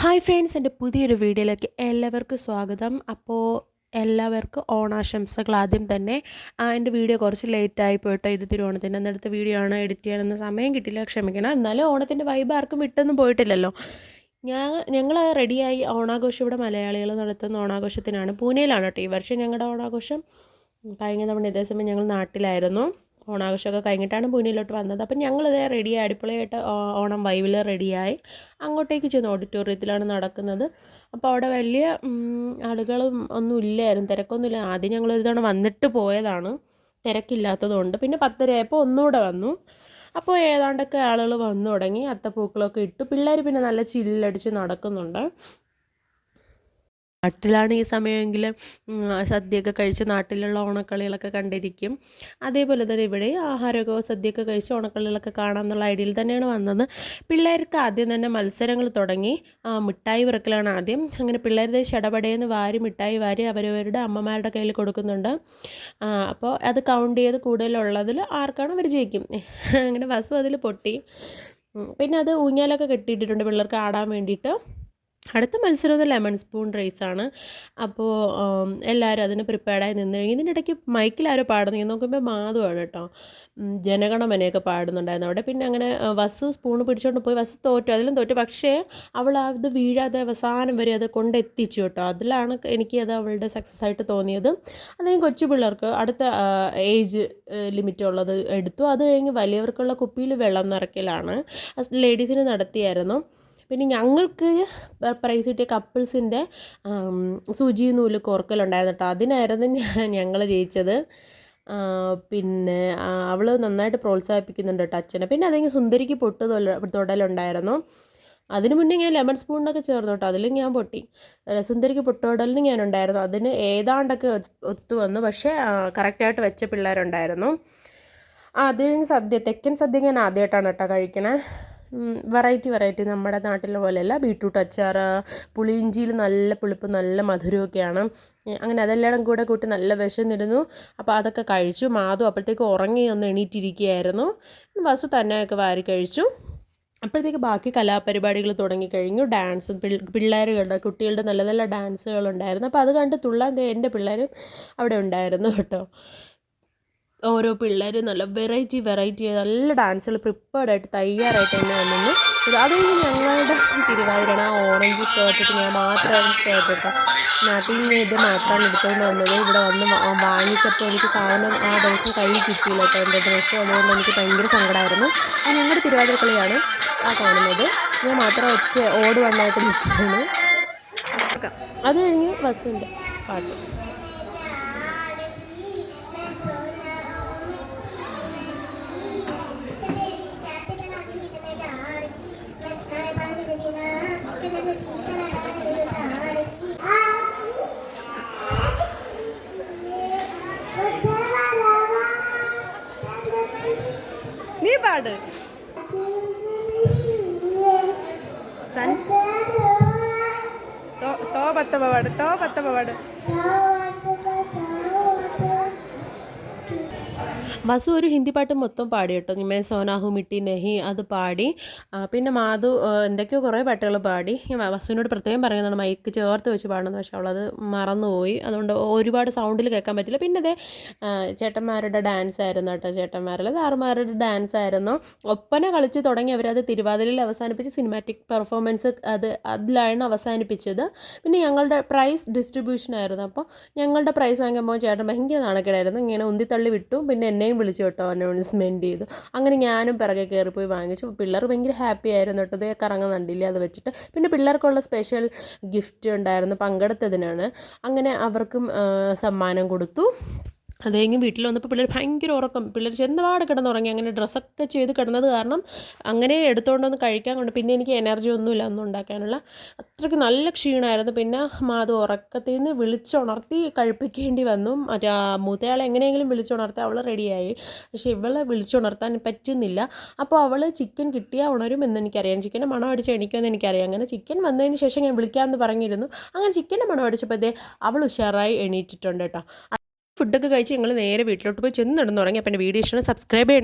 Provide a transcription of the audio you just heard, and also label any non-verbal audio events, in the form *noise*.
Hi friends എന്റെ പുതിയൊരു വീഡിയോയിലേക്ക് എല്ലാവർക്കും സ്വാഗതം. അപ്പോൾ എല്ലാവർക്കും ഓണാശംസകൾ ആദ്യം തന്നെ. എന്റെ വീഡിയോ കുറച്ച് ലേറ്റായി പോയിട്ടോ ഇത് തിരുവോണത്തിന്റെ അന്നടുത്ത വീഡിയോ ആണ് എഡിറ്റ് ചെയ്യാനൊന്നും സമയം കിട്ടില്ല ക്ഷമിക്കണം. എന്നാലും ഓണത്തിന്റെ വൈബ് ആർക്കും വിട്ടൊന്നും പോയിട്ടില്ലല്ലോ. ഞാൻ ഞങ്ങൾ റെഡിയായി ഓണാഘോഷം ഇവിടെ മലയാളികൾ നടത്തുന്ന ഓണാഘോഷത്തിനാണ്. പൂനെയിലാണ് കേട്ടോ ഈ വർഷം ഞങ്ങളുടെ ഓണാഘോഷം. കഴിഞ്ഞ തവണ ഇതേ സമയം ഞങ്ങൾ നാട്ടിലായിരുന്നു. ഓണാഘോഷമൊക്കെ കഴിഞ്ഞിട്ടാണ് പൂനെയിലോട്ട് വന്നത്. അപ്പം ഞങ്ങളിത് റെഡിയായി അടിപൊളിയായിട്ട് ഓണം വൈവിൽ റെഡിയായി അങ്ങോട്ടേക്ക് ചെന്ന് ഓഡിറ്റോറിയത്തിലാണ് നടക്കുന്നത്. അപ്പോൾ അവിടെ വലിയ ആളുകളും ഒന്നും ഇല്ലായിരുന്നു. തിരക്കൊന്നുമില്ല. ആദ്യം ഞങ്ങൾ ഒരു തവണ വന്നിട്ട് പോയതാണ്. തിരക്കില്ലാത്തതുകൊണ്ട്. പിന്നെ പത്തരയായപ്പോൾ ഒന്നുകൂടെ വന്നു. അപ്പോൾ ഏതാണ്ടൊക്കെ ആളുകൾ വന്നു തുടങ്ങി. അത്തപ്പൂക്കളൊക്കെ ഇട്ടു. പിള്ളേർ പിന്നെ നല്ല ചില്ലടിച്ച് നടക്കുന്നുണ്ട്. നാട്ടിലാണ് ഈ സമയമെങ്കിൽ സദ്യയൊക്കെ കഴിച്ച് നാട്ടിലുള്ള ഓണക്കളികളൊക്കെ കണ്ടിരിക്കും. അതേപോലെ തന്നെ ഇവിടെ ആഹാരമൊക്കെ സദ്യയൊക്കെ കഴിച്ച് ഓണക്കളികളൊക്കെ കാണാം എന്നുള്ള ഐഡിയയിൽ തന്നെയാണ് വന്നത്. പിള്ളേർക്ക് ആദ്യം തന്നെ മത്സരങ്ങൾ തുടങ്ങി. മിഠായി വിറക്കലാണ് ആദ്യം. അങ്ങനെ പിള്ളേരുടെ ചടപടയെന്ന് വാരി മിഠായി വാരി അവരവരുടെ അമ്മമാരുടെ കയ്യിൽ കൊടുക്കുന്നുണ്ട്. അപ്പോൾ അത് കൗണ്ട് ചെയ്ത് കൂടുതലുള്ളതിൽ ആർക്കാണ് അവർ ജയിക്കും. *laughs* അങ്ങനെ വസു അതിൽ പൊട്ടി. പിന്നെ അത് ഊഞ്ഞാലൊക്കെ കെട്ടിയിട്ടിട്ടുണ്ട് പിള്ളേർക്ക് ആടാൻ വേണ്ടിയിട്ട്. അടുത്ത മത്സരം ഒന്ന് ലെമൺ സ്പൂൺ റേസാണ് അപ്പോൾ എല്ലാവരും അതിന് പ്രിപ്പയർഡായി നിന്ന് കഴിഞ്ഞ് ഇതിനിടയ്ക്ക് മൈക്കിൽ ആരോ പാടുന്നു. നോക്കുമ്പോൾ മാധുവാണ് കേട്ടോ. ജനഗണമനയൊക്കെ പാടുന്നുണ്ടായിരുന്നു അവിടെ. പിന്നെ അങ്ങനെ വസു സ്പൂൺ പിടിച്ചുകൊണ്ട് പോയി. വസു തോറ്റു അതിലും തോറ്റു. പക്ഷേ അവൾ അത് വീഴാതെ അവസാനം വരെ അത് കൊണ്ടെത്തിച്ചു കേട്ടോ. അതിലാണ് എനിക്ക് അത് അവളുടെ സക്സസ് ആയിട്ട് തോന്നിയത്. അല്ലെങ്കിൽ കൊച്ചു പിള്ളേർക്ക് അടുത്ത ഏജ് ലിമിറ്റ് ഉള്ളത് എടുത്തു. അത് കഴിഞ്ഞ് വലിയവർക്കുള്ള കുപ്പിയിൽ വെള്ളം നിറയ്ക്കലാണ്. ലേഡീസിന് നടത്തിയായിരുന്നു. പിന്നെ ഞങ്ങൾക്ക് പ്രൈസ് കിട്ടിയ കപ്പിൾസിന്റെ സൂചി നൂൽ കോർക്കലുണ്ടായിരുന്നു കേട്ടോ അതിനായിരുന്നു ഞങ്ങൾ ജയിച്ചത്. പിന്നെ അവൾ നന്നായിട്ട് പ്രോത്സാഹിപ്പിക്കുന്നുണ്ട് കേട്ടോ അച്ഛനെ. പിന്നെ അതെങ്കിൽ സുന്ദരിക്ക് പൊട്ട് തൊടലുണ്ടായിരുന്നു അതിന് മുന്നേ ഞാൻ ലെമൺ സ്പൂണിനൊക്കെ ചേർന്നു കേട്ടോ അതിലും ഞാൻ പൊട്ടി. സുന്ദരിക്ക് സുന്ദരിക്ക് ഞാൻ ഉണ്ടായിരുന്നു. അതിന് ഏതാണ്ടൊക്കെ ഒത്തു വന്നു. പക്ഷേ കറക്റ്റായിട്ട് വെച്ച പിള്ളേരുണ്ടായിരുന്നു. ആ അത് സദ്യ തെക്കൻ സദ്യ ഞാൻ ആദ്യമായിട്ടാണ് കേട്ടോ കഴിക്കണേ. വെറൈറ്റി വെറൈറ്റി നമ്മുടെ നാട്ടിലെ പോലെയല്ല. ബീട്രൂട്ട് അച്ചാർ പുളിയിഞ്ചിയിൽ നല്ല പുളിപ്പ് നല്ല മധുരമൊക്കെയാണ്. അങ്ങനെ അതെല്ലാം കൂടെ കൂട്ടി നല്ല വിശന്നിരുന്നു അപ്പോൾ അതൊക്കെ കഴിച്ചു. മാധു അപ്പോഴത്തേക്ക് ഉറങ്ങി ഒന്ന് എണീറ്റിരിക്കുകയായിരുന്നു. വസു തന്നെയൊക്കെ വാരി കഴിച്ചു. അപ്പോഴത്തേക്ക് ബാക്കി കലാപരിപാടികൾ തുടങ്ങിക്കഴിഞ്ഞു ഡാൻസ് പിള്ളേരുകളുടെ കുട്ടികളുടെ നല്ല നല്ല ഡാൻസുകളുണ്ടായിരുന്നു അപ്പോൾ അത് കണ്ട് തുള്ളാൻ എന്റെ പിള്ളേരും അവിടെ ഉണ്ടായിരുന്നു കേട്ടോ. ഓരോ പിള്ളേർ നല്ല വെറൈറ്റി വെറൈറ്റി നല്ല ഡാൻസുകൾ പ്രിപ്പയർഡ് ആയിട്ട് തയ്യാറായിട്ട് തന്നെ വന്നിരുന്നു. അത് കഴിഞ്ഞ് ഞങ്ങളുടെ തിരുവാതിരാണ് ആ ഓറഞ്ച് സ്കേർട്ടിട്ട് ഞാൻ മാത്രമാണ് സ്കേർട്ട് ഇട്ടത് നാട്ടിൽ നിന്ന് ഇത് മാത്രമാണ് എടുത്തുകൊണ്ട് വന്നത്. ഇവിടെ വന്ന് വാങ്ങിച്ചപ്പോൾ എനിക്ക് സാധനം ആ ദിവസം കൈ കിട്ടിയില്ല കേട്ടോ. എന്റെ ഡ്രസ്സ് അതുകൊണ്ട് എനിക്ക് ഭയങ്കര സങ്കടമായിരുന്നു. അത് ഞങ്ങളുടെ തിരുവാതിര കളിയാണ് ആ കാണുന്നത്. ഞാൻ മാത്രം ഒറ്റ ഓട് വണ്ണായിട്ട് നിൽക്കുകയാണ്. അത് കഴിഞ്ഞ് ബസ്സിന്റെ പാട്ട്. നീ പാട് സൺ തോ തോ പത്തമ്മ പാട് തോ പത്തമ്മ പാട് വസു ഒരു ഹിന്ദി പാട്ട് മൊത്തം പാടി കേട്ടോ. മേ സോനാഹു മിട്ടി നെഹി അത് പാടി. പിന്നെ മാധു എന്തൊക്കെയോ കുറേ പാട്ടുകൾ പാടി. വസുവിനോട് പ്രത്യേകം പറയുന്നതാണ് മൈക്ക് ചേർത്ത് വെച്ച് പാടുന്നത് പക്ഷേ അവളത് മറന്നുപോയി. അതുകൊണ്ട് ഒരുപാട് സൗണ്ടിൽ കേൾക്കാൻ പറ്റില്ല. പിന്നെ അതേ ചേട്ടന്മാരുടെ ഡാൻസ് ആയിരുന്നു കേട്ടോ ചേട്ടന്മാരല്ല സാറുമാരുടെ ഡാൻസ് ആയിരുന്നു. ഒപ്പന കളിച്ച് തുടങ്ങി അവരത് തിരുവാതിരയിൽ അവസാനിപ്പിച്ച് സിനിമാറ്റിക് പെർഫോമൻസ് അത് അതിലാണ് അവസാനിപ്പിച്ചത്. പിന്നെ ഞങ്ങളുടെ പ്രൈസ് ഡിസ്ട്രിബ്യൂഷൻ ആയിരുന്നു. അപ്പോൾ ഞങ്ങളുടെ പ്രൈസ് വാങ്ങുമ്പോൾ ചേട്ടൻ ഭയങ്കര നാണക്കേടായിരുന്നു. ഇങ്ങനെ ഉന്തിത്തള്ളി വിട്ടു. പിന്നെ എന്നെയും വിളിച്ചു കേട്ടോ അനൗൺസ്മെന്റ് ചെയ്തു. അങ്ങനെ ഞാനും പിറകെ കയറിപ്പോയി വാങ്ങിച്ചു. പിള്ളേർ ഭയങ്കര ഹാപ്പി ആയിരുന്നു കേട്ടോ. ഇതേ കറങ്ങുന്നുണ്ടില്ല അത് വെച്ചിട്ട്. പിന്നെ പിള്ളേർക്കുള്ള സ്പെഷ്യൽ ഗിഫ്റ്റ് ഉണ്ടായിരുന്നു പങ്കെടുത്തതിനാണ്. അങ്ങനെ അവർക്കും സമ്മാനം കൊടുത്തു. അത് കഴിഞ്ഞ് വീട്ടിൽ വന്നപ്പോൾ പിള്ളേർ ഭയങ്കര ഉറക്കം. പിള്ളേർ ചെന്നപാട് കിടന്നുറങ്ങി. അങ്ങനെ ഡ്രസ്സൊക്കെ ചെയ്ത് കിടന്നത് കാരണം അങ്ങനെ എടുത്തുകൊണ്ട് വന്ന് കഴിക്കാൻ കൊണ്ട് പിന്നെ എനിക്ക് എനർജി ഒന്നുമില്ല ഒന്നും ഉണ്ടാക്കാനുള്ള. അത്രയ്ക്ക് നല്ല ക്ഷീണമായിരുന്നു പിന്നെ മാധു ഉറക്കത്തിൽ നിന്ന് വിളിച്ചുണർത്തി കഴിപ്പിക്കേണ്ടി വന്നു. മറ്റേ മൂത്തയാളെ എങ്ങനെയെങ്കിലും വിളിച്ചുണർത്തി അവൾ റെഡിയായി. പക്ഷേ ഇവളെ വിളിച്ചുണർത്താൻ പറ്റുന്നില്ല. അപ്പോൾ അവൾ ചിക്കൻ കിട്ടിയാൽ ഉണരും എന്ന് എനിക്കറിയാം. ചിക്കന്റെ മണം അടിച്ച് എണിക്കുമെന്ന് എനിക്കറിയാം. അങ്ങനെ ചിക്കൻ വന്നതിന് ശേഷം ഞാൻ വിളിക്കാമെന്ന് പറഞ്ഞിരുന്നു. അങ്ങനെ ചിക്കന്റെ മണം അടിച്ചപ്പോൾ അവൾ ഉഷാറായി എണീറ്റിട്ടുണ്ട് കേട്ടോ. ഫുഡൊക്കെ കഴിച്ച് ഞങ്ങൾ നേരെ വീട്ടിലോട്ട് പോയി ചെന്നിടന്ന് തുടങ്ങി അപ്പം എന്റെ വീഡിയോ ഇഷ്ടം സബ്സ്ക്രൈബ് ചെയ്യണേ.